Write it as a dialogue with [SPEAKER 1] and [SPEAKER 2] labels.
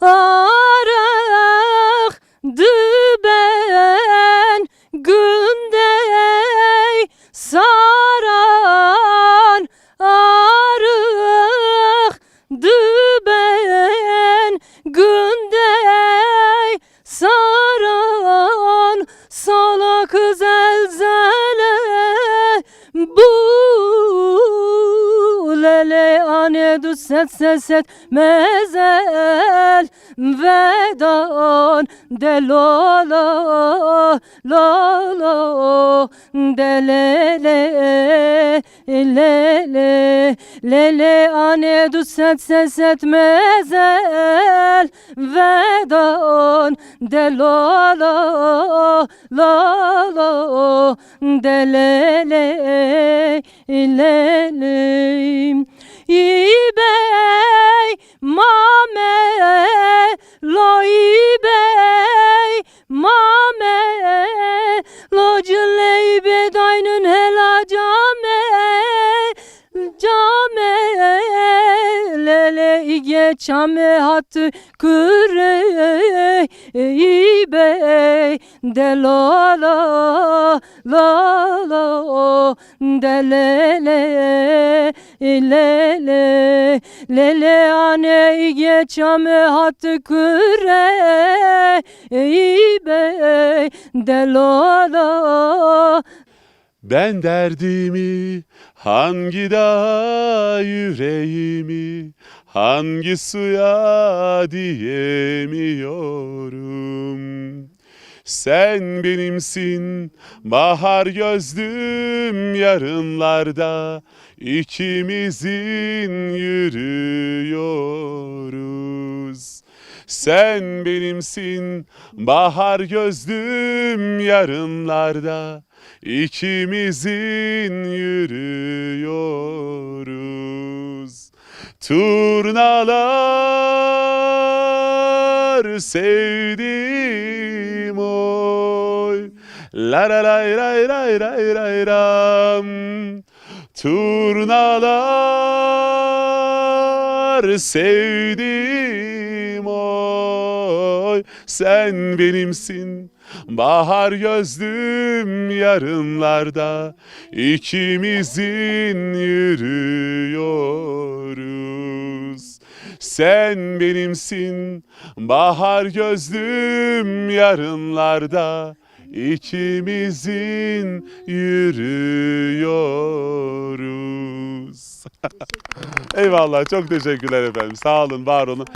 [SPEAKER 1] Arak düben gündey saran arık düben gündey saran salak zelzele bu lele ane set set set mezel vedan de lo lo lo lo de le le le le le le ane du set set set mezel vedan de lo lo lo lo de İbey mame lo ibey mame çame hattı küre ibey de lo lo lo lo de le le le le le le ane ige çame hattı küre ibey de lo lo
[SPEAKER 2] Ben derdimi hangi dağa yüreğimi hangi suya diyemiyorum. Sen benimsin bahar gözlüm yarınlarda ikimizin yürüyoruz. Sen benimsin bahar gözlüm yarınlarda ikimizin yürüyoruz. Turnalar sevdim oy. La la lay lay lay lay lay ram. Turnalar sevdim. Sen benimsin bahar gözlüm yarınlarda ikimizin yürüyoruz. Sen benimsin bahar gözlüm yarınlarda ikimizin yürüyoruz. Eyvallah çok teşekkürler efendim. Sağ olun, var olun.